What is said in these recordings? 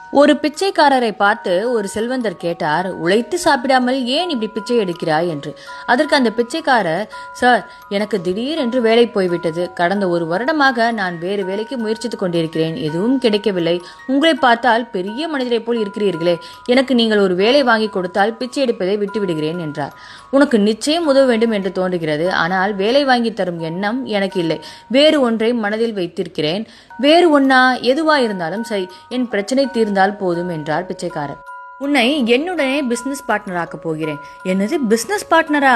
ஒரு பிச்சைக்காரரை பார்த்து ஒரு செல்வந்தர் கேட்டார் உழைத்து சாப்பிடாமல் ஏன் இப்படி பிச்சை எடுக்கிறாய்? என்று. அதற்கு அந்த பிச்சைக்காரர் சார் எனக்கு திடீரென்று வேலை போய்விட்டது. கடந்த ஒரு வருடமாக நான் வேறு வேலைக்கு முயற்சித்துக் கொண்டிருக்கிறேன். எதுவும் கிடைக்கவில்லை. உங்களை பார்த்தால் பெரிய மனிதரை போல் இருக்கிறீர்களே. எனக்கு நீங்கள் ஒரு வேலை வாங்கி கொடுத்தால் பிச்சை எடுப்பதை விட்டுவிடுகிறேன் என்றார். உனக்கு நிச்சயம் உதவ வேண்டும் என்று தோன்றுகிறது. ஆனால் வேலை வாங்கி தரும் எண்ணம் எனக்கு இல்லை. வேறு ஒன்றை மனதில் வைத்திருக்கிறேன். வேறு ஒன்னா எதுவா இருந்தாலும் சரி. என் பிரச்சனை இருந்தால் போதும் என்றார் பிச்சைக்காரர். உன்னை என்னுடனே பிசினஸ் பார்ட்னர் ஆக்க போகிறேன். என்னது பிசினஸ் பார்ட்னரா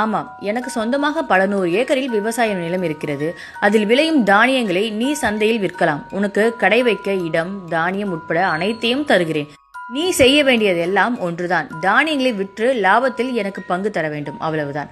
ஆமாம் எனக்கு சொந்தமாக பல நூறு ஏக்கரில் விவசாய நிலம் இருக்கிறது. அதில் விளையும் தானியங்களை நீ சந்தையில் விற்கலாம். உனக்கு கடை வைக்க இடம் தானியம் உட்பட அனைத்தையும் தருகிறேன். நீ செய்ய வேண்டியதெல்லாம் ஒன்றுதான். தானியங்களை விற்று லாபத்தில் எனக்கு பங்கு தர வேண்டும். அவ்வளவுதான்.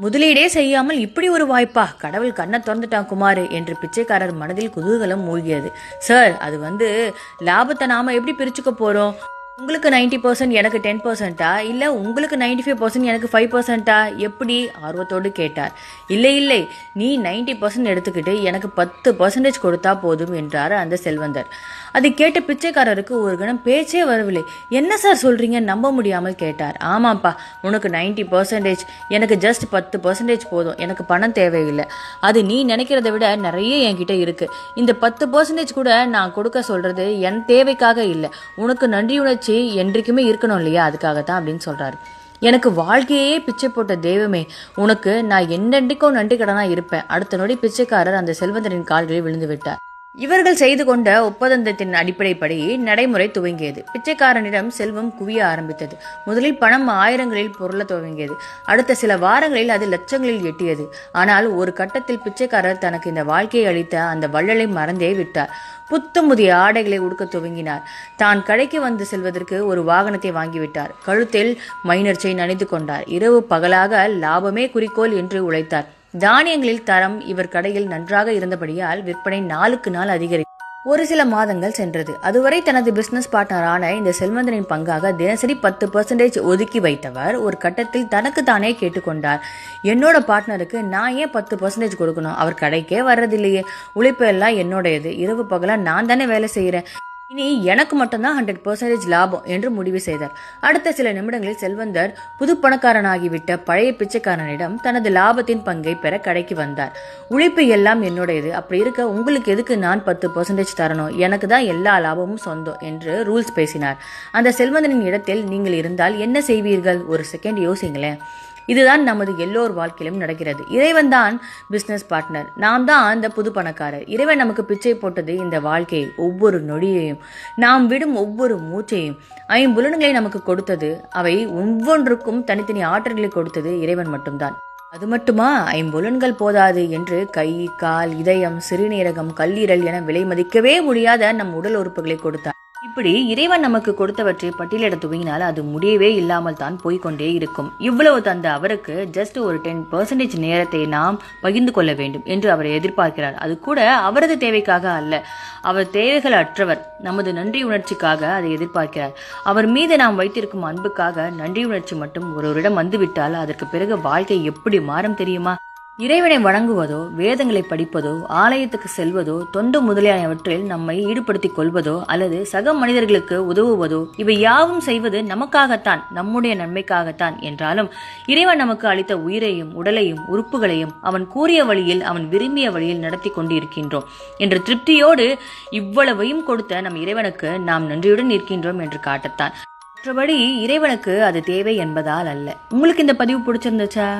முதலீடே செய்யாமல் இப்படி ஒரு வாய்ப்பா? கடவுள் கண்ணை திறந்துட்டான் குமார் என்று பிச்சைக்காரர் மனதில் குதூகலம் மூழ்கியது. சார் அது வந்து லாபத்தை நாம எப்படி பிரிச்சுக்க போறோம்? உங்களுக்கு நைன்டி பர்சன்ட் எனக்கு டென் பர்சன்ட்டா இல்லை உங்களுக்கு நைன்டி ஃபைவ் பர்சன்ட் எனக்கு ஃபைவ் பர்சன்ட்டா எப்படி? ஆர்வத்தோடு கேட்டார். இல்லை இல்லை. நீ நைன்டி பர்சன்ட் எடுத்துக்கிட்டு எனக்கு பத்து பர்சன்டேஜ் கொடுத்தா போதும் என்றார் அந்த செல்வந்தர். அது கேட்ட பிச்சைக்காரருக்கு ஒரு கணம் பேச்சே வரவில்லை. என்ன சார் சொல்கிறீங்க நம்ப முடியாமல் கேட்டார். ஆமாப்பா உனக்கு நைன்டி பர்சன்டேஜ் எனக்கு ஜஸ்ட் பத்து பர்சன்டேஜ் போதும். எனக்கு பணம் தேவையில்லை. அது நீ நினைக்கிறத விட நிறைய என்கிட்ட இருக்குது இந்த பத்து பர்சன்டேஜ் கூட நான் கொடுக்க சொல்கிறது என் தேவைக்காக இல்லை. உனக்கு நன்றியுணர்ச்சி உணர்ச்சி என்றைக்குமே இருக்கணும் இல்லையா? அதுக்காகத்தான் அப்படின்னு சொல்றாரு. எனக்கு வாழ்க்கையே பிச்சை போட்ட தெய்வமே உனக்கு நான் என்னென்றைக்கோ நன்றி கடனாக இருப்பேன். அடுத்த நொடி பிச்சைக்காரர் அந்த செல்வந்தரின் கால்களில் விழுந்து விட்டார். இவர்கள் செய்து கொண்ட ஒப்பந்தத்தின் அடிப்படைப்படி நடைமுறை துவங்கியது. பிச்சைக்காரனிடம் செல்வம் குவிய ஆரம்பித்தது. முதலில் பணம் ஆயிரங்களில் பொருள துவங்கியது. அடுத்த சில வாரங்களில் அது லட்சங்களில் எட்டியது. ஆனால் ஒரு கட்டத்தில் பிச்சைக்காரர் தனக்கு இந்த வாழ்க்கையை அளித்த அந்த வள்ளலை மறந்தே விட்டார். புத்தமுதிய ஆடைகளை உடுக்க துவங்கினார். தான் கடைக்கு வந்து செல்வதற்கு ஒரு வாகனத்தை வாங்கிவிட்டார். கழுத்தில் மைனர் செயின் அணிந்து கொண்டார். இரவு பகலாக லாபமே குறிக்கோள் என்று உழைத்தார். தானியங்களில் தரம் இவர் கடையில் நன்றாக இருந்தபடியால் விற்பனை நாளுக்கு நாள் அதிகரி ஒரு சில மாதங்கள் சென்றது. அதுவரை தனது பிசினஸ் பார்ட்னரான இந்த செல்வந்தனின் பங்காக தினசரி பத்து பர்சன்டேஜ் ஒதுக்கி வைத்தவர் ஒரு கட்டத்தில் தனக்கு தானே கேட்டுக்கொண்டார் என்னோட பார்ட்னருக்கு நான் ஏன் பத்து பர்சன்டேஜ் கொடுக்கணும்? அவர் கடைக்கே வர்றதில்லையே. உழைப்பு எல்லாம் என்னோடையது. இரவு பகலாக நான் தானே வேலை செய்கிறேன் இனி எனக்கு மட்டும்தான் ஹண்ட்ரட் பர்சன்டேஜ் லாபம் என்று முடிவு செய்தார். அடுத்த சில நிமிடங்களில் செல்வந்தர் புது பணக்காரனாகிவிட்ட பழைய பிச்சைக்காரனிடம் தனது லாபத்தின் பங்கை பெற கடைக்கு வந்தார். உழைப்பு எல்லாம் என்னுடையது. அப்படி இருக்க உங்களுக்கு எதுக்கு நான் பத்து பர்சன்டேஜ் தரணும்? எனக்கு தான் எல்லா லாபமும் சொந்தம் என்று ரூல்ஸ் பேசினார். அந்த செல்வந்தனின் இடத்தில் நீங்கள் இருந்தால் என்ன செய்வீர்கள்? ஒரு செகண்ட் யோசிங்களேன். இதுதான் நமது எல்லோர் வாழ்க்கையிலும் நடக்கிறது. இறைவன் தான் பிசினஸ் பார்ட்னர் நாம் தான் அந்த புது பணக்காரர். இறைவன் நமக்கு பிச்சை போட்டது இந்த வாழ்க்கையை ஒவ்வொரு நொடியையும் நாம் விடும் ஒவ்வொரு மூச்சையும் ஐம்புலன்களை நமக்கு கொடுத்தது அவை ஒவ்வொன்றுக்கும் தனித்தனி ஆற்றல்களை கொடுத்தது இறைவன் மட்டும்தான். அது மட்டுமா? ஐம்புலன்கள் போதாது என்று கை கால் இதயம் சிறுநீரகம் கல்லீரல் என விலை மதிக்கவே முடியாத நம் உடல் உறுப்புகளை கொடுத்தார். இப்படி இறைவன் நமக்கு கொடுத்தவற்றை பட்டியலிட துவங்கினால் அது முடியவே இல்லாமல் தான் போய்கொண்டே இருக்கும். இவ்வளவு தந்த அவருக்கு ஜஸ்ட் ஒரு டென் பர்சன்டேஜ் நேரத்தை நாம் பகிர்ந்து கொள்ள வேண்டும் என்று அவர் எதிர்பார்க்கிறார். அது கூட அவரது தேவைக்காக அல்ல. அவர் தேவைகள் அற்றவர். நமது நன்றி உணர்ச்சிக்காக அதை எதிர்பார்க்கிறார். அவர் மீது நாம் வைத்திருக்கும் அன்புக்காக நன்றி உணர்ச்சி மட்டும் ஒருவரிடம் வந்துவிட்டால் அதற்கு பிறகு வாழ்க்கை எப்படி மாறும் தெரியுமா? இறைவனை வணங்குவதோ வேதங்களை படிப்பதோ ஆலயத்துக்கு செல்வதோ தொண்டு முதலியானவற்றில் நம்மை ஈடுபடுத்திக் கொள்வதோ அல்லது சக மனிதர்களுக்கு உதவுவதோ இவை யாவும் செய்வது நமக்காகத்தான் நம்முடைய நன்மைக்காகத்தான் என்றாலும் இறைவன் நமக்கு அளித்த உயிரையும் உடலையும் உறுப்புகளையும் அவன் கூறிய வழியில் அவன் விரும்பிய வழியில் நடத்தி கொண்டிருக்கின்றோம். என்ற திருப்தியோடு இவ்வளவையும் கொடுத்த நம் இறைவனுக்கு நாம் நன்றியுடன் இருக்கின்றோம் என்று காட்டத்தான். மற்றபடி இறைவனுக்கு அது தேவை என்பதால் அல்ல. உங்களுக்கு இந்த பதிவு பிடிச்சிருந்துச்சா?